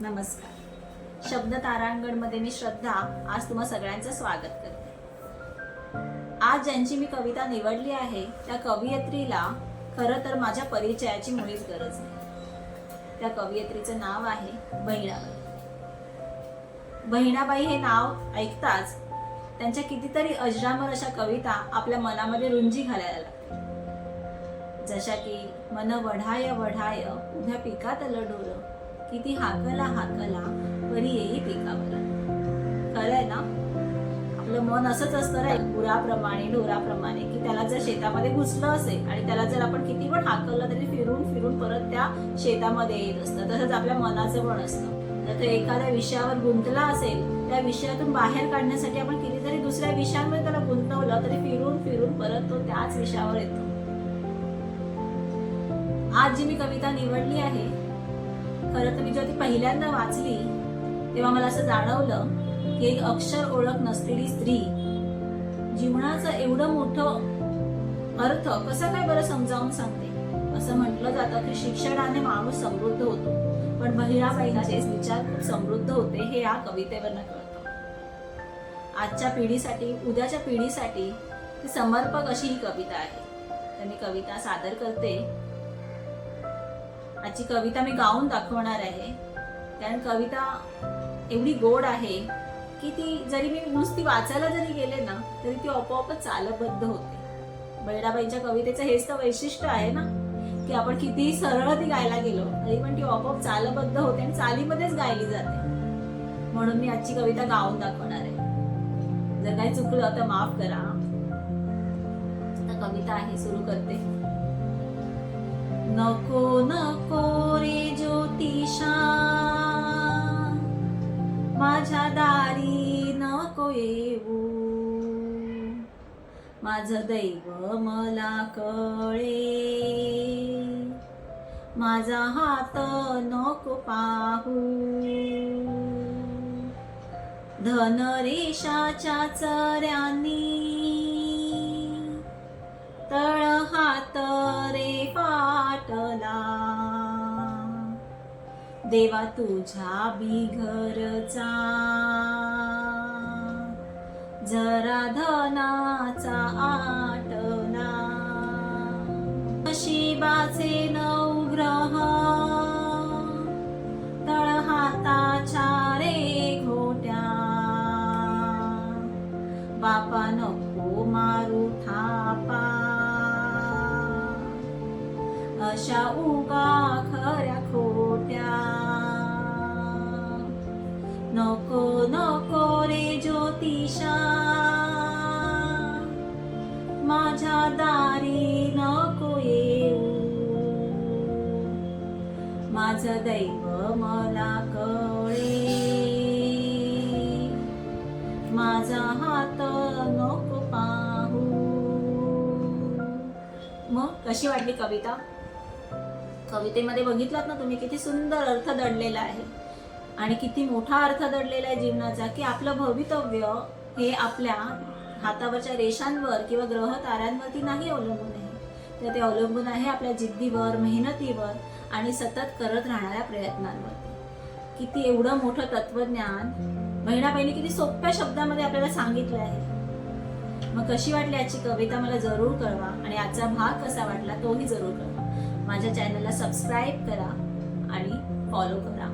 नमस्कार. शब्द तारांगणमध्ये मी श्रद्धा. आज तुम्हा सगळ्यांचं स्वागत करते. आज ज्यांची मी कविता निवडली आहे त्या कवयित्रीला खरं तर माझ्या परिचयाची मुळीच गरज नाही. त्या कवयित्रीचं नाव आहे बहिणाबाई. बहिणाबाई हे नाव ऐकताच त्यांच्या कितीतरी अजरामर अशा कविता आपल्या मनामध्ये रुंजी घालायला लागतात जशा की मन वढाय वढाय उभ्या पिकात डोर किती हाकला हाकला परी येई पिकावर. खरंय ना? आपलं मन असंच असतं रे गुराप्रमाणे ढोराप्रमाणे की त्याला जर शेतामध्ये घुसलं असेल आणि त्याला जर आपण किती पण हाकललं तरी फिरून फिरून परत त्या शेतामध्ये येत असतं. तसंच आपल्या मनाचं पण असतं. तर तो एखाद्या विषयावर गुंतला असेल त्या विषयातून बाहेर काढण्यासाठी आपण कितीतरी दुसऱ्या विषयांमध्ये त्याला गुंतवलं तरी फिरून फिरून परत तो त्याच विषयावर येतो. आज जी मी कविता निवडली आहे खरं तर मी जेव्हा ती पहिल्यांदा वाचली तेव्हा मला असं जाणवलं की एक अक्षर ओळख नसलेली स्त्री जीवनाचं एवढं मोठं अर्थ कसं काय बरं समजावून सांगते? असं म्हटलं जातं की शिक्षणाने माणूस समृद्ध होतो. पण बहिणाबाईचे विचार खूप समृद्ध होते हे या कवितेवरनं कळतं. आजच्या पिढीसाठी उद्याच्या पिढीसाठी ती समर्पक अशी ही कविता आहे. तर मी कविता सादर करते. आजची कविता मी गाऊन दाखवणार आहे. कारण कविता एवढी गोड आहे की ती जरी मी नुसती वाचायला जरी गेले ना तरी ती आपोआपच चालबद्ध होते. बळीराबाईंच्या कवितेचं हेच तर वैशिष्ट्य आहे ना की आपण कितीही सरळ ती गायला गेलो तरी पण ती आपोआप चालबद्ध होते आणि चालीमध्येच गायली जाते. म्हणून मी आजची कविता गाऊन दाखवणार आहे. जर काही चुकलं तर माफ करा. कविता आहे सुरू करते. नको नको रे ज्योतिषा. माझ्या दारी नको येऊ. माझं दैव मला कळे. माझा हात नको पाहू. धनरेषाच्या चऱ्यांनी तळ हात देवा तुझ्या बिघरचा. जरा धनाचा आटना. शिबाचे नऊ ग्रह तळहाताच्या रे घोट्या. बापा नको मारू थापा. अशा उगा खऱ्या खो खोट्या नको नको रे ज्योतिषा माझ्या दारी नको येऊ माझं दैव मला कळे माझा हात नको पाहू मग कशी वाटली कविता कवितेमध्ये बघितलात ना तुम्ही किती सुंदर अर्थ दडलेला आहे. आणि किती मोठा अर्थ दडलेला आहे जीवनाचा की आपलं भवितव्य हे आपल्या हातावरच्या रेषांवर किंवा ग्रह ताऱ्यांवरती नाही अवलंबून आहे. तर ते अवलंबून आहे आपल्या जिद्दीवर मेहनतीवर आणि सतत करत राहणाऱ्या प्रयत्नांवर किती एवढं मोठं तत्वज्ञान बहिणाबाईने किती सोप्या शब्दामध्ये आपल्याला सांगितलं आहे. मग कशी वाटली आजची कविता मला जरूर कळवा. आणि आजचा भाग कसा वाटला तोही जरूर कळवा. माझ्या चॅनलला सबस्क्राईब करा आणि फॉलो करा.